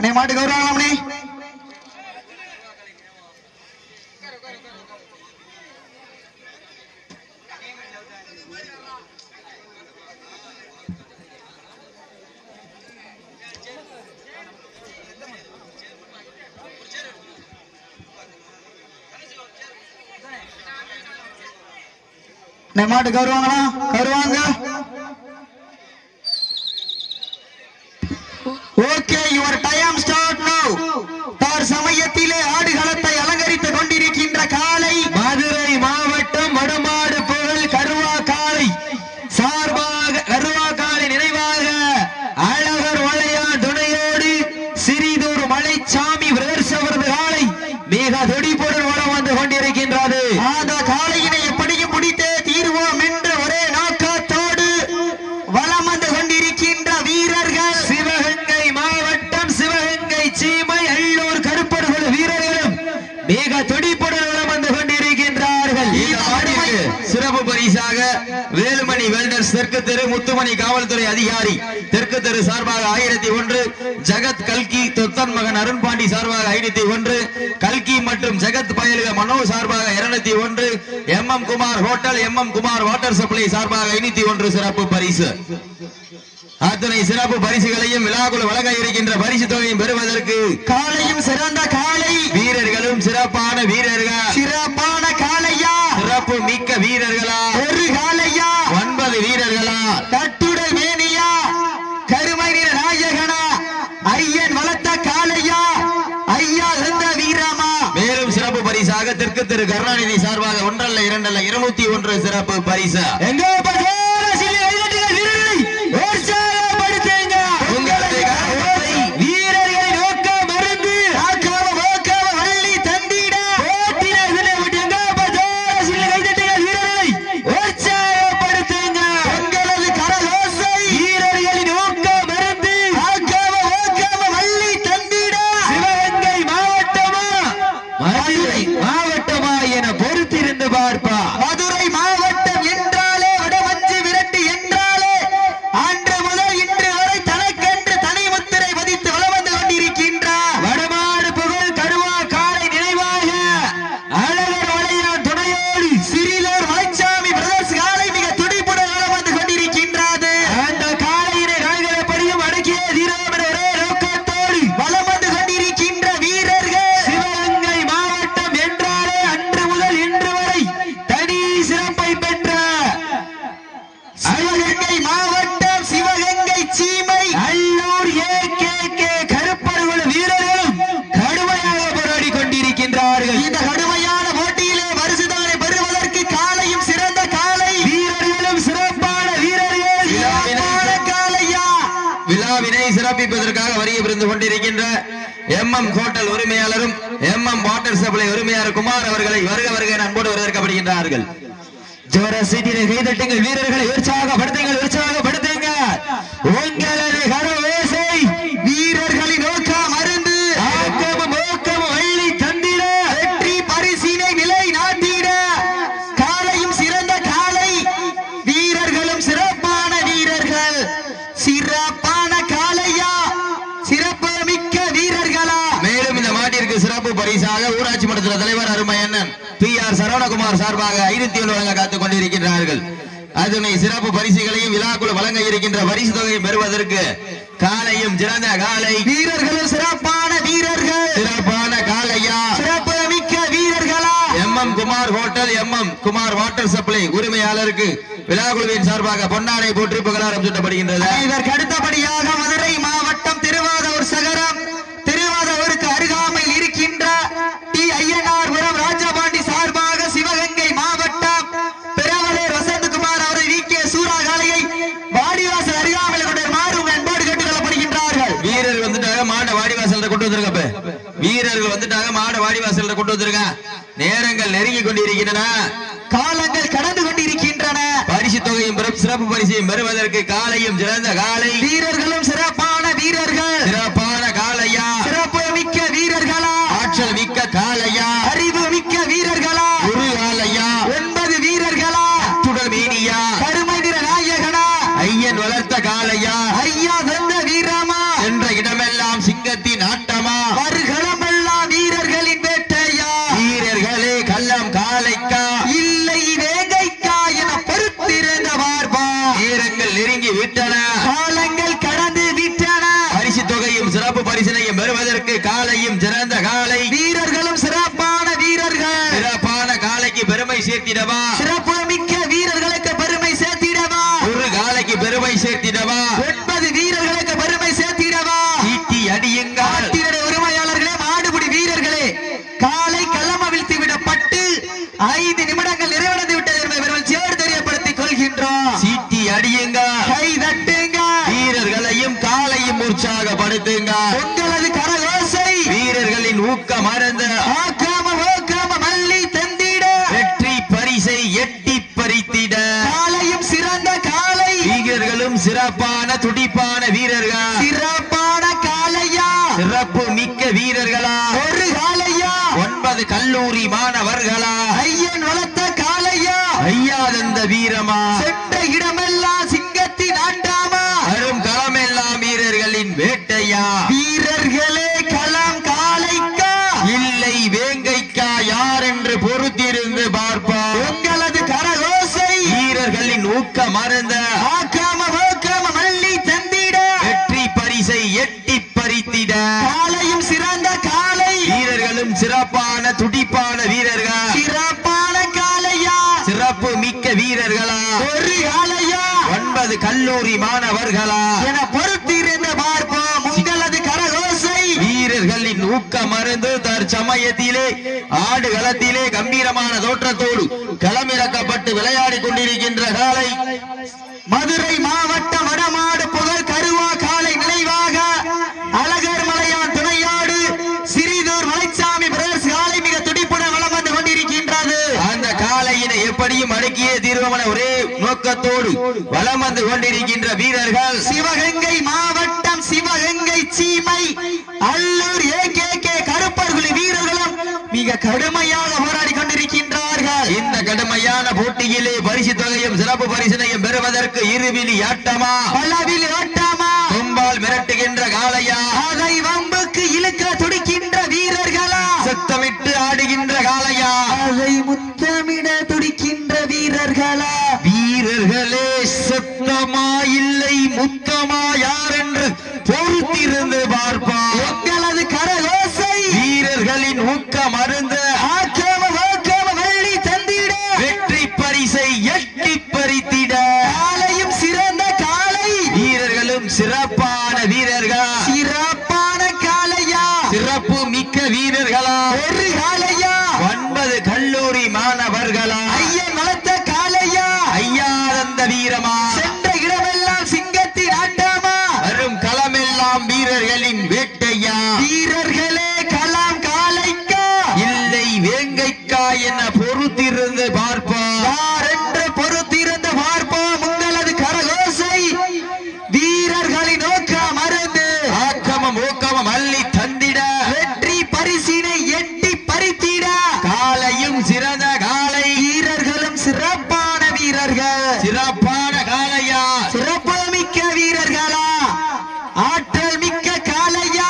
அண்ணே மாட்டு வருவாங்களாம்னே அண்ணே? மாட்டு வருவாங்களா? வருவாங்க ஓகே யுவர் டைம் ஸ்டார்ட் நவ தார் சமயத்திலே ஆடுகளத்தை அலங்கரித்துக் கொண்டிருக்கின்ற காலை மதுரை மாவட்டம் வடமாடு புகழ் கருவா காளை சார்பாக கருவா காளை நினைவாக அழகர் வளையான் துணையோடு சிறிதூர் மலைச்சாமி பிரதர்ஸ் அவரது காளை மிக துடிப்புடன் வளம் வந்து கொண்டிருக்கின்றது அந்த காளையினை எப்படியும் பிடித்தே தீர்வோம் என்ற ஒரே நோக்கத்தோடு வலம் வந்து கொண்டிருக்கின்ற வீரர்கள் சிவகங்கை மாவட்டம் சிவகங்கை சீமை அள்ளூர் கருப்பர்கள் வீரர்களும் மிக துடிப்புடன் வளம் வந்து கொண்டிருக்கின்றார்கள் இந்த ஆடிற்கு சிறப்பு பரிசாக வேலுமணி வெல்டர்ஸ் தெற்கு தெரு முத்துமணி காவல்துறை அதிகாரி. தெற்கு தெரு சார்பாக ஆயிரத்தி ஒன்று. ஜகத் கல்கி தொத்தன் மகன் அருண்பாண்டி சார்பாக ஐநூத்தி ஒன்று. கல்கி மற்றும் ஜெகத் பயலுக மனோ சார்பாக இருநூத்தி ஒன்று. M M Kumar hotel M M Kumar water supply சார்பாக ஐநூத்தி ஒன்று சிறப்பு பரிசு. அத்தனை சிறப்பு பரிசுகளையும் விழாக்குழு வழங்க இருக்கின்ற பரிசு தொகையும் பெறுவதற்கு காளையும் சிறந்த காளை வீரர்களும் சிறப்பான வீரர்கள். சிறப்பான காளையா சிறப்பு மிக்க வீரர்களா ஒரு காளையா ஒன்பது வீரர்களா தட்டுடல் மேனியா கருமை நிற நாயகனா ஐயன் வளர்த்த காளையா ஐயா இருந்த வீரமா மேலும் சிறப்பு பரிசாக தெற்கு திரு கருணாநிதி சார்பாக ஒன்றல்ல இரண்டல்ல இருநூத்தி ஒன்று சிறப்பு பரிசு. எங்க சிறப்பிப்பதற்காக வருகை புரிந்து கொண்டிருக்கின்ற எம் எம் ஹோட்டல் உரிமையாளரும் எம் எம் வாட்டர் சப்ளை உரிமையாளர் குமார் அவர்களை வருக வருக அன்போடு வரவேற்கப்படுகின்றார்கள். ஜோர சீட்டினை கைதட்டுங்கள் வீரர்களை உற்சாகப்படுத்துங்கள் உற்சாகப்படுத்துங்க உங்களது கரவேசை வீரர்களின் நோக்க மருந்து ஆக்கமும் ஊக்கமும் அள்ளி தந்திட வெற்றி பரிசினை நிலை நாட்டிட காலையும் சிறந்த காலை வீரர்களும் சிறப்பான வீரர்கள் சிறப்பான காளையா சிறப்பு மிக்க வீரர்களா மாட்டிற்கு சிறப்பு பரிசாக ஊராட்சி மன்ற தலைவர் அருமை அண்ணன் பி ஆர் சரவணகுமார் சார்பாக ஐநூத்தி வழங்க காத்துக் கொண்டிருக்கிறார்கள் அதனை சிறப்பு பரிசுகளையும் விழாக்குழு வழங்க இருக்கின்ற பரிசு தொகையை பெறுவதற்கு காலையும் சிறந்த காலை வீரர்களும் சிறப்பான வீரர்கள். சிறப்பான காலையா? சிறப்பு மிக்க வீரர்களா? M M Kumar hotel M M Kumar water supply உரிமையாளருக்கு விழாக்குழுவின் சார்பாக பொன்னாடை போற்றி புகழாரம் சூட்டப்படுகின்றது. இதற்கு அடுத்தபடியாக மதுரை கொண்டிருக்கின்றன. காலங்கள் கடந்து கொண்டிருக்கின்றன. பரிசு தொகையும் சிறப்பு பரிசையும் பெறுவதற்கு காலையும் சிறந்த காலை வீரர்களும் சிறப்பான வீரர்கள் சிறப்பான காலையா சிறப்பு மிக்க வீரர்களா ஆற்றல் மிக்க காலையா அறிவு மிக்க வீரர்களா ஒரு காலையா ஒன்பது வீரர்களா துடல் மீனியா கருமை நிற நாயகனா ஐயன் வளர்த்த காலையா ஐயா வந்த வீரமா என்ற இடமெல்லாம் சிங்கத்தின் ஆட்டமா வருகளமெல்லாம் வீரர்களின் வேட்டையா வீரர்களே கள்ளம் காலைக்கா இல்லை வேங்கைக்கா என பொறுத்திருந்த பார்ப்பா நேரங்கள் நெருங்கி விட்டன காலங்கள் கடந்து விட்டன பரிசு தொகையும் சிறப்பு பரிசினையும் பெறுவதற்கு காலையும் சிறந்த காலை வீரர்களும் சிறப்பான வீரர்கள் சிறப்பான காலைக்கு பெருமை சேர்த்திடவா சிறப்பு மிக்க வீரர்களுக்கு பெருமை சேர்த்திடவா ஒரு காலைக்கு பெருமை சேர்த்திடவா ஒன்பது வீரர்களுக்கு பெருமை சேர்த்திடவா ஈட்டி அடியுங்கள் நாட்டினுடைய உரிமையாளர்களே மாடுபிடி வீரர்களே காலை களம் அவிழ்த்து விடப்பட்டு ஐந்து நிமிடங்கள் நிறைவடைந்து விட்டது என்பதை பெருமகிழ்ச்சியோடு தெரியப்படுத்திக் கொள்கின்றோம் சீட்டி அடியுங்க கை தட்டுங்க வீரர்களையும் காலையும் உற்சாகப்படுத்துங்க உங்களது கரகோசை வீரர்களின் ஊக்கம் மறந்த ஆக்காம ஓக்காம மல்லி தந்திட வெற்றி பரிசை எட்டி பறித்திட காலையும் சிறந்த காலை வீரர்களும் சிறப்பான துடிப்பான வீரர்கள் சிறப்பான காலையா சிறப்பு மிக்க வீரர்களா? ஒரு காலையா ஒன்பது கல்லூரி மாணவர்களா? ஐயன் வளர்த்த காலையா ஐயாதந்த வீரமா? சென்ற இடமெல்லாம் சிங்கத்தின் ஆண்டாமா? அரும் களமெல்லாம் வீரர்களின் வேட்டையா? வீரர்களே களம் காலைக்கா இல்லை வேங்கைக்கா யார் என்று பொறுத்திருந்து பார்ப்போம். உங்களது கரகோசை? வீரர்களின் ஊக்கம் மறந்த வீரர்களா? ஒரு காலையா ஒன்பது கல்லூரி மாணவர்களா? என பொறுத்திருந்து பார்ப்போம். உங்களது கரகோசை. வீரர்களின் ஊக்கம் மறந்து தற்சமயத்திலே ஆடு களத்திலே கம்பீரமான தோற்றத்தோடு களமிறக்கப்பட்டு விளையாடிக் கொண்டிருக்கின்ற காலை மதுரை அடக்கியே தீர்வமன ஒரே நோக்கத்தோடு வலம் வந்து கொண்டிருக்கின்ற வீரர்கள் சிவகங்கை மாவட்டம் சிவகங்கை சீமை Allur A K K Karupparkuzhi வீரர்களும் மிக கடுமையாக போராடி கொண்டிருக்கின்றார்கள். இந்த கடுமையான போட்டியிலே பரிசு தொகையும் சிறப்பு பரிசினையும் பெறுவதற்கு இருவிழி ஆட்டமா? பலவில் ஓட்டாமா கொம்பால் மிரட்டுகின்ற காளையா? அதை வம்புக்கு இழுக்க துடிக்கின்ற வீரர்களா? சத்தமிட்டு ஆடுகின்ற காளையா? அதை முத்தமிட சத்தமா இல்லை முத்தமா யார் என்று பொறுத்திருந்து பார்ப்பான் உங்களது கரகோசை. வீரர்களின் ஊக்கம் அருந்த ஆக்காம ஓக்காம வெள்ளி தந்திட. வெற்றி பரிசை எட்டி பறித்திட. வெற்றி பரிசினை எட்டி பறித்திட காலையும் சிறந்த காலை வீரர்களும் சிறப்பான வீரர்கள் சிறப்பான காளையா சிறப்பு மிக்க வீரர்களா ஆற்றல் மிக்க காளையா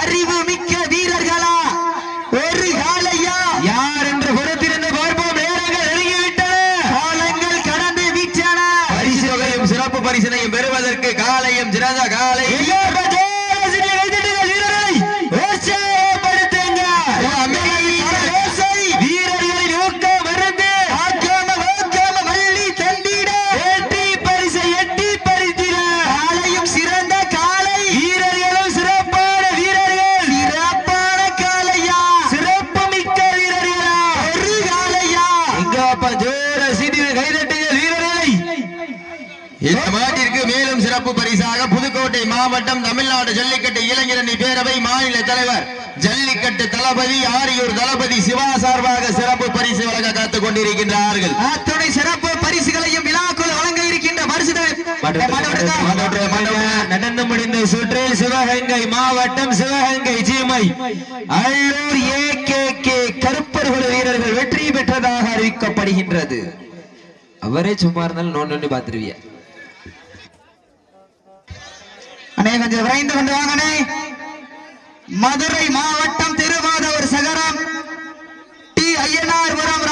அறிவு மிக்க வீரர்களா ஒரு காளையா யார் என்று பொறுத்திருந்து பார்ப்போம் நேரங்கள் நெருங்கிவிட்டன காலங்கள் கடந்து விட்டன பரிசு தொகையும் சிறப்பு பரிசினையும் பெறுவதற்கு காலையும் சிறந்த காலை உற்சாகப்படுத்துங்க. கரகோசை வீரர்களின் ஊக்கம் மருந்து ஆக்காம ஓக்காம வள்ளி தந்திட வெற்றி பரிசை எட்டி பறித்திட காலையும் சிறந்த காலை வீரர்களும் சிறப்பான வீரர்கள் சிறப்பான காலையா சிறப்பு மிக்க வீரர்களா ஒரு காலையா எங்கப்பா ஜோர சிறிது கைதட்டுங்கள் வீரர்களை இந்த மாட்டிற்கு மேலும் சிறப்பு பரிசாக புதுக்கோட்டை மாவட்டம் தமிழ்நாடு ஜல்லிக்கட்டு இளைஞரணி பேரவை மாநில தலைவர். ஜல்லிக்கட்டு தளபதி ஆரியூர் தளபதி சிவா சார்பாக சிறப்பு பரிசு வழங்க காத்துக் கொண்டிருக்கின்றார்கள். அத்துணை சிறப்பு பரிசுகளையும் விழாக்குள் வழங்க இருக்கின்ற நடந்து முடிந்த சுற்றில் சிவகங்கை மாவட்டம் சிவகங்கை சீமை. அள்ளூர் ஏ கே கே கருப்பர்கள் வீரர்கள் வெற்றி பெற்றதாக அறிவிக்கப்படுகின்றது. அவரே சும்மா இருந்தாலும் நோண்டு நோண்டி அண்ணே கொஞ்சம் விரைந்து கொண்டு வாங்கண்ணே. மதுரை மாவட்டம் திருவாதவர் சகரம். டி ஐயனார்புரம்